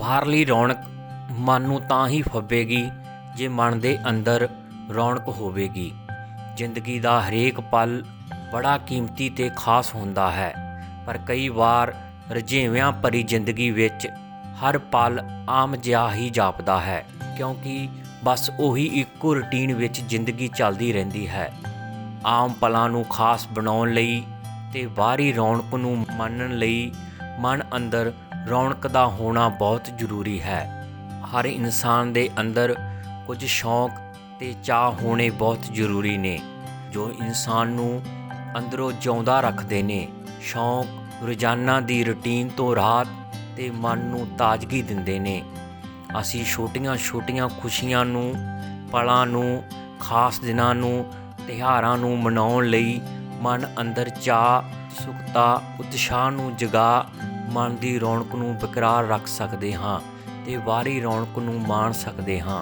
ਬਾਹਰਲੀ ਰੌਣਕ ਮਨ ਨੂੰ ਤਾਂ ਹੀ ਫੱਬੇਗੀ ਜੇ ਮਨ ਦੇ ਅੰਦਰ ਰੌਣਕ ਹੋਵੇਗੀ। ਜ਼ਿੰਦਗੀ ਦਾ ਹਰੇਕ ਪਲ ਬੜਾ ਕੀਮਤੀ ਤੇ ਖਾਸ ਹੁੰਦਾ ਹੈ, ਪਰ ਕਈ ਵਾਰ ਰਜੇਵਿਆਂ ਭਰੀ ਜ਼ਿੰਦਗੀ ਵਿੱਚ ਹਰ ਪਲ ਆਮ ਜਿਹਾ ਹੀ ਜਾਪਦਾ ਹੈ, ਕਿਉਂਕਿ ਬਸ ਉਹੀ ਇੱਕੋ ਰੁਟੀਨ ਵਿੱਚ ਜ਼ਿੰਦਗੀ ਚੱਲਦੀ ਰਹਿੰਦੀ ਹੈ। ਆਮ ਪਲਾਂ ਨੂੰ ਖਾਸ ਬਣਾਉਣ ਲਈ ਤੇ ਬਾਹਰੀ ਰੌਣਕ ਨੂੰ ਮੰਨਣ ਲਈ ਮਨ ਅੰਦਰ ਰੌਣਕ ਦਾ ਹੋਣਾ ਬਹੁਤ ਜ਼ਰੂਰੀ ਹੈ। ਹਰ ਇਨਸਾਨ ਦੇ ਅੰਦਰ ਕੁਝ ਸ਼ੌਂਕ ਤੇ ਚਾਹ ਹੋਣੇ ਬਹੁਤ ਜ਼ਰੂਰੀ ਨੇ। ਜੋ ਇਨਸਾਨ ਨੂੰ ਅੰਦਰੋਂ ਜਿਉਂਦਾ ਰੱਖਦੇ ਨੇ। ਸ਼ੌਂਕ ਰੋਜ਼ਾਨਾ ਦੀ ਰੁਟੀਨ ਤੋਂ ਰਾਹਤ ਤੇ ਮਨ ਨੂੰ ਤਾਜ਼ਗੀ ਦਿੰਦੇ ਨੇ। ਅਸੀਂ ਛੋਟੀਆਂ-ਛੋਟੀਆਂ ਖੁਸ਼ੀਆਂ ਨੂੰ ਪਲਾਂ ਨੂੰ, ਖਾਸ ਦਿਨਾਂ ਨੂੰ, ਤਿਉਹਾਰਾਂ ਨੂੰ ਮਨਾਉਣ ਲਈ ਮਨ ਅੰਦਰ ਚਾਹ ਸੁਖਤਾ, ਉਤਸ਼ਾਹ ਨੂੰ ਜਗਾ ਮਨ ਦੀ ਰੌਣਕ ਨੂੰ ਬਰਕਰਾਰ ਰੱਖ ਸਕਦੇ ਹਾਂ ਤੇ ਬਾਹਰੀ ਰੌਣਕ ਨੂੰ ਮਾਣ ਸਕਦੇ ਹਾਂ।